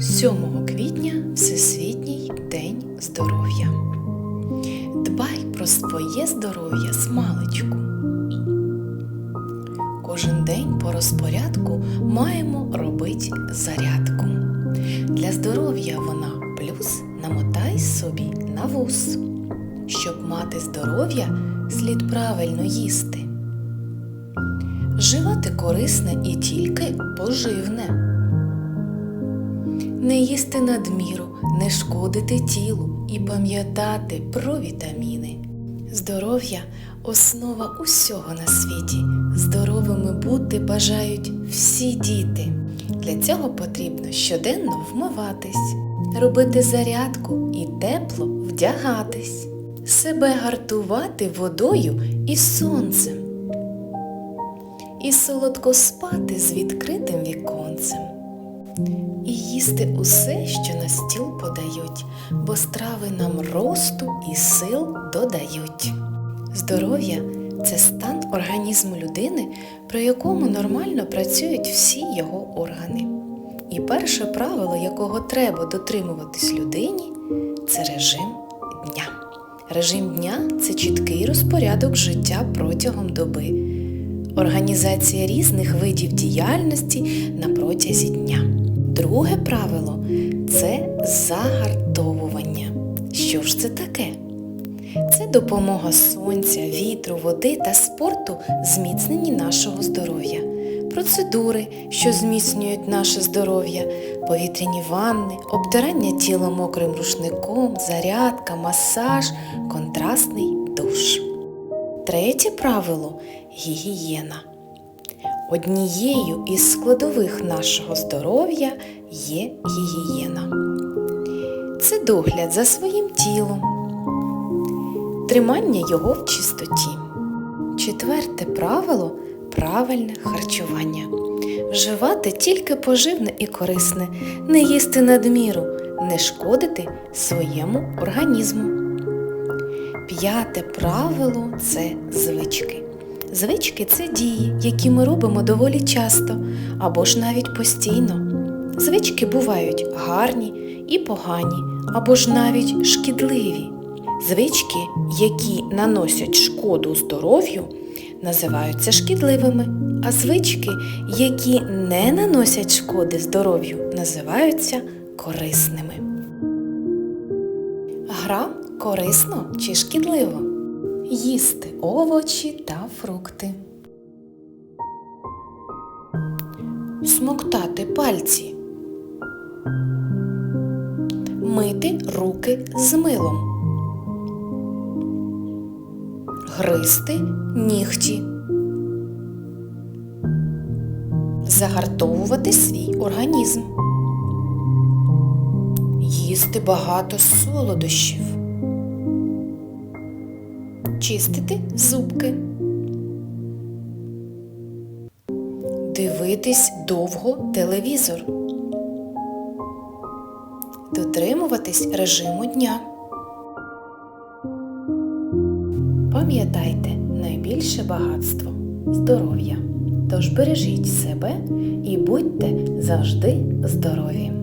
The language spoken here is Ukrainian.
7 квітня Всесвітній день здоров'я. Дбай про своє здоров'я смалечку. Кожен день по розпорядку маємо робити зарядку. Для здоров'я вона плюс намотай собі на вус. Щоб мати здоров'я, слід правильно їсти. Вживати корисне і тільки поживне. Не їсти надміру, не шкодити тілу і пам'ятати про вітаміни. Здоров'я основа усього на світі. Здоровими бути бажають всі діти. Для цього потрібно щоденно вмиватись, робити зарядку і тепло вдягатись, себе гартувати водою і сонцем, і солодко спати з відкритим віконцем. І їсти усе, що на стіл подають, бо страви нам росту і сил додають. Здоров'я це стан організму людини, при якому нормально працюють всі його органи. І перше правило, якого треба дотримуватись людині, це режим дня. Режим дня це чіткий розпорядок життя протягом доби, організація різних видів діяльності на протязі дня. Друге правило це загартовування. Що ж це таке? Це допомога сонця, вітру, води та спорту зміцненні нашого здоров'я, процедури, що зміцнюють наше здоров'я, повітряні ванни, обдирання тіла мокрим рушником, зарядка, масаж, контрастний душ. Третє правило гігієна. Однією із складових нашого здоров'я є гігієна. Це догляд за своїм тілом, тримання його в чистоті. Четверте правило правильне харчування. Вживати тільки поживне і корисне, не їсти надміру, не шкодити своєму організму. П'яте правило це звички. Звички це дії, які ми робимо доволі часто або ж навіть постійно. Звички бувають гарні і погані, або ж навіть шкідливі. Звички, які наносять шкоду здоров'ю, називаються шкідливими, а звички, які не наносять шкоди здоров'ю, називаються корисними. Гра корисно чи шкідливо? Їсти овочі та фрукти. Смоктати пальці. Мити руки з милом. Гризти нігті. Загартовувати свій організм. Їсти багато солодощів. Чистити зубки. Дивитись довго телевізор. Дотримуватись режиму дня. Пам'ятайте, найбільше багатство здоров'я. Тож бережіть себе і будьте завжди здорові!